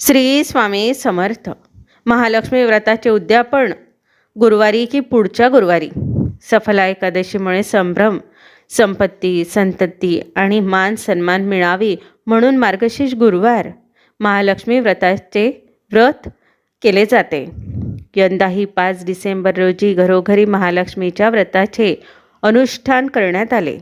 श्री स्वामी समर्थ. महालक्ष्मी व्रताचे उद्यापन. गुरुवारी की पुढच्या गुरुवारी. सफला एकादशीमुळे संभ्रम संपत्ती संतती आणि मान सन्मान मिळावी म्हणून मार्गशीर्ष गुरुवार महालक्ष्मी व्रताचे व्रत केले जाते. यंदाही पाच डिसेंबर रोजी घरोघरी महालक्ष्मीच्या व्रताचे अनुष्ठान करण्यात आले.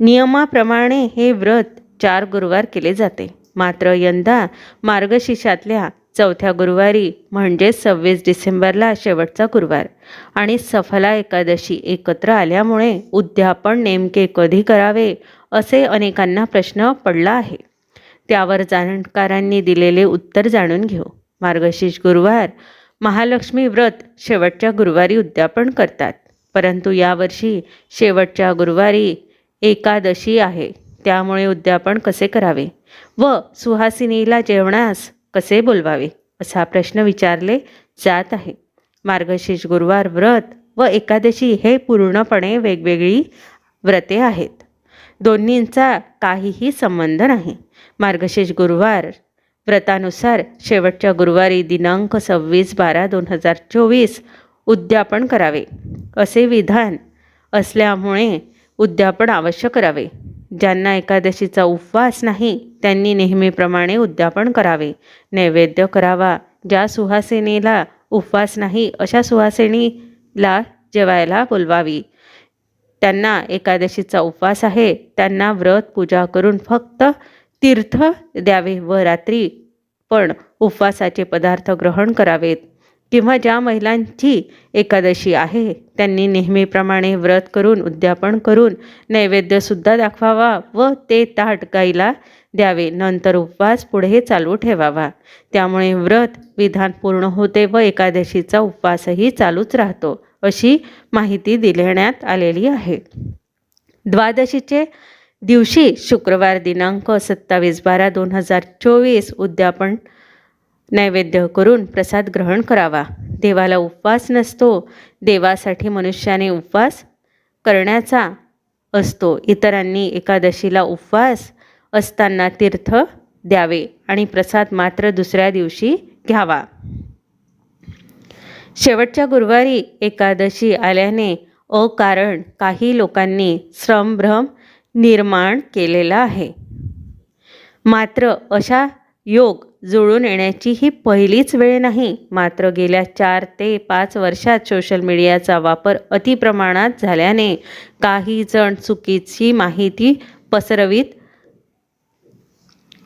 नियमाप्रमाणे हे व्रत चार गुरुवार केले जाते. मात्र यंदा मार्गशीर्षातल्या चौथ्या गुरुवारी म्हणजे सव्वीस डिसेंबरला शेवटचा गुरुवार. आणि सफला एकादशी एकत्र आल्यामुळे उद्यापन नेमके कधी करावे असे अनेकांना प्रश्न पडला आहे. त्यावर जाणकारांनी दिलेले उत्तर जाणून घेऊ. मार्गशीर्ष गुरुवार महालक्ष्मी व्रत शेवटच्या गुरुवारी उद्यापन करतात. परंतु यावर्षी शेवटच्या गुरुवारी एकादशी आहे. त्यामुळे उद्यापन कसे करावे? व सुहासिनीला जेवणास कसे बोलवावे? असा प्रश्न विचारले जात आहे. मार्गशीर्ष गुरुवार व्रत व एकादशी हे पूर्णपणे वेगवेगळी व्रते आहेत. दोन्हींचा काहीही संबंध नाही. मार्गशीर्ष गुरुवार व्रतानुसार शेवटच्या गुरुवारी दिनांक सव्वीस बारा दोन हजार चोवीस उद्यापन करावे. असे विधान असल्यामुळे उद्यापन अवश्य करावे. ज्यांना एकादशीचा उपवास नाही त्यांनी नेहमीप्रमाणे उद्यापन करावे. नैवेद्य करावा. ज्या सुहासिनीला उपवास नाही अशा सुहासिनीला जेवायला बोलवावी. त्यांना एकादशीचा उपवास आहे. त्यांना व्रत पूजा करून फक्त तीर्थ द्यावे व रात्री पण उपवासाचे पदार्थ ग्रहण करावेत. किंवा ज्या महिलांची एकादशी आहे त्यांनी नेहमीप्रमाणे व्रत करून उद्यापन करून नैवेद्यसुद्धा दाखवावा व ते ताट गाईला द्यावे. नंतर उपवास पुढे चालू ठेवावा. त्यामुळे व्रत विधान पूर्ण होते व एकादशीचा उपवासही चालूच राहतो अशी माहिती दिलेण्यात आलेली आहे. द्वादशीचे दिवशी शुक्रवार दिनांक सत्तावीस बारा दोन हजार चोवीस उद्यापन नैवेद्य करून प्रसाद ग्रहण करावा. देवाला उपवास नसतो. देवासाठी मनुष्याने उपवास करण्याचा असतो. इतरांनी एकादशीला उपवास असताना तीर्थ द्यावे आणि प्रसाद मात्र दुसऱ्या दिवशी घ्यावा. शेवटच्या गुरुवारी एकादशी आल्याने अकारण काही लोकांनी श्रमभ्रम निर्माण केलेला आहे. मात्र अशा योग जुळून येण्याची ही पहिलीच वेळ नाही. मात्र गेल्या चार ते पाच वर्षात सोशल मीडियाचा वापर अतिप्रमाणात झाल्याने काही जण चुकीची माहिती पसरवीत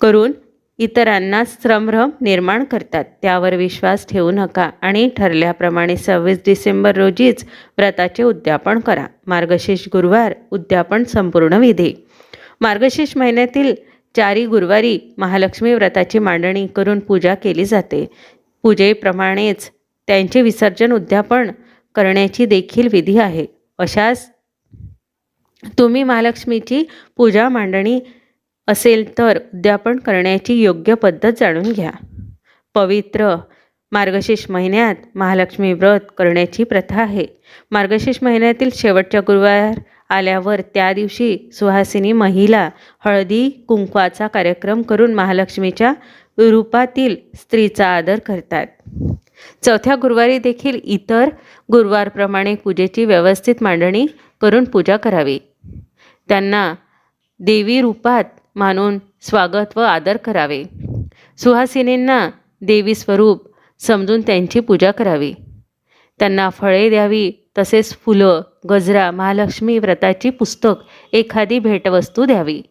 करून इतरांना संभ्रम निर्माण करतात. त्यावर विश्वास ठेवू नका आणि ठरल्याप्रमाणे सव्वीस डिसेंबर रोजीच व्रताचे उद्यापन करा. मार्गशीर्ष गुरुवार उद्यापन संपूर्ण विधी. मार्गशीर्ष महिन्यातील चारी गुरुवारी महालक्ष्मी व्रताची मांडणी करून पूजा केली जाते. पूजेप्रमाणेच त्यांचे विसर्जन उद्यापन करण्याची देखील विधी आहे. अशाच तुम्ही महालक्ष्मीची पूजा मांडणी असेल तर उद्यापन करण्याची योग्य पद्धत जाणून घ्या. पवित्र मार्गशीर्ष महिन्यात महालक्ष्मी व्रत करण्याची प्रथा आहे. मार्गशीर्ष महिन्यातील शेवटच्या गुरुवार आल्यावर त्या दिवशी सुहासिनी महिला हळदी कुंकवाचा कार्यक्रम करून महालक्ष्मीच्या रूपातील स्त्रीचा आदर करतात. चौथ्या गुरुवारी देखील इतर गुरुवारप्रमाणे पूजेची व्यवस्थित मांडणी करून पूजा करावी. त्यांना देवी रूपात मानून स्वागत व आदर करावे. सुहासिनींना देवी स्वरूप समजून त्यांची पूजा करावी. त्यांना फळे द्यावी तसेच फुलं गजरा महालक्ष्मी व्रताची पुस्तक एखादी भेटवस्तू द्यावी.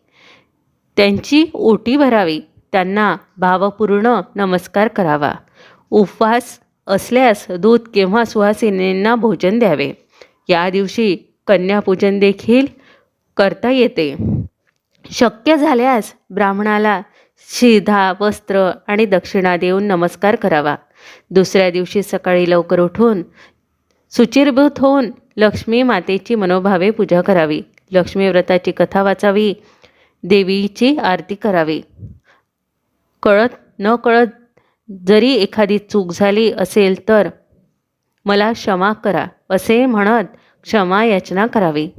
त्यांची ओटी भरावी. त्यांना भावपूर्ण नमस्कार करावा. उपवास असल्यास दूध किंवा सुहासिनींना भोजन द्यावे. या दिवशी कन्यापूजन देखील करता येते. शक्य झाल्यास ब्राह्मणाला शिधा वस्त्र आणि दक्षिणा देऊन नमस्कार करावा. दुसऱ्या दिवशी सकाळी लवकर उठून सुचिरभूत होऊन लक्ष्मी मातेची मनोभावे पूजा करावी. लक्ष्मी व्रताची कथा वाचावी. देवीची आरती करावी. कळत न कळत जरी एखादी चूक झाली असेल तर मला क्षमा करा असे म्हणत क्षमा याचना करावी.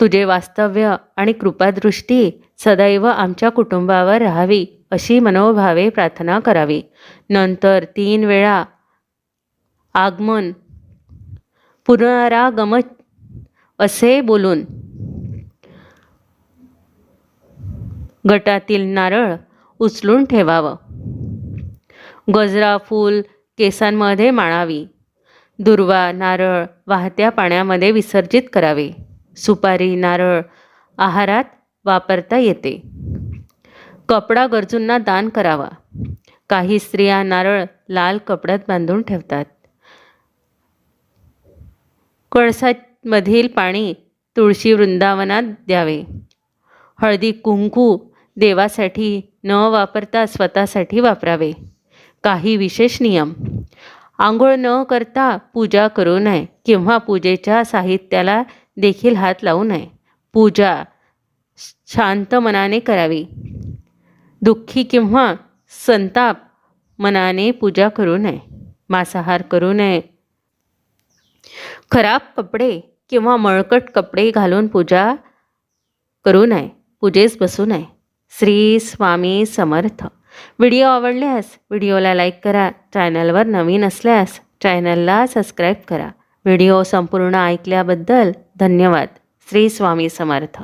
तुझे वास्तव्य आणि कृपादृष्टी सदैव आमच्या कुटुंबावर राहावी अशी मनोभावे प्रार्थना करावी. नंतर तीन वेळा आगमन पुनरागम असे बोलून गटातील नारळ उचलून ठेवावं. गजरा फूल केसांमध्ये माळावी. दुर्वा नारळ वाहत्या पाण्यामध्ये विसर्जित करावे. सुपारी नारळ आहारात वापरता येते. कपडा गरजूंना दान करावा. काही स्त्रिया नारळ लाल कपड्यात बांधून ठेवतात. कळसामधील पाणी तुळशी वृंदावनात द्यावे. हळदी कुंकू देवासाठी न वापरता स्वतःसाठी वापरावे. काही विशेष नियम. आंघोळ न करता पूजा करू नये किंवा पूजेच्या साहित्याला देखील हात लावू नये. पूजा शांत मनाने करावी. दुःखी किंवा संताप मनाने पूजा करू नये. मांसाहार करू नये. खराब कपडे किंवा मळकट कपडे घालून पूजा करू नये. पूजेस बसू नये. श्री स्वामी समर्थ. व्हिडिओ आवडल्यास व्हिडिओला लाईक करा चॅनलवर नवीन असल्यास चॅनलला सबस्क्राईब करा. व्हिडिओ संपूर्ण ऐकल्याबद्दल धन्यवाद. श्री स्वामी समर्थ.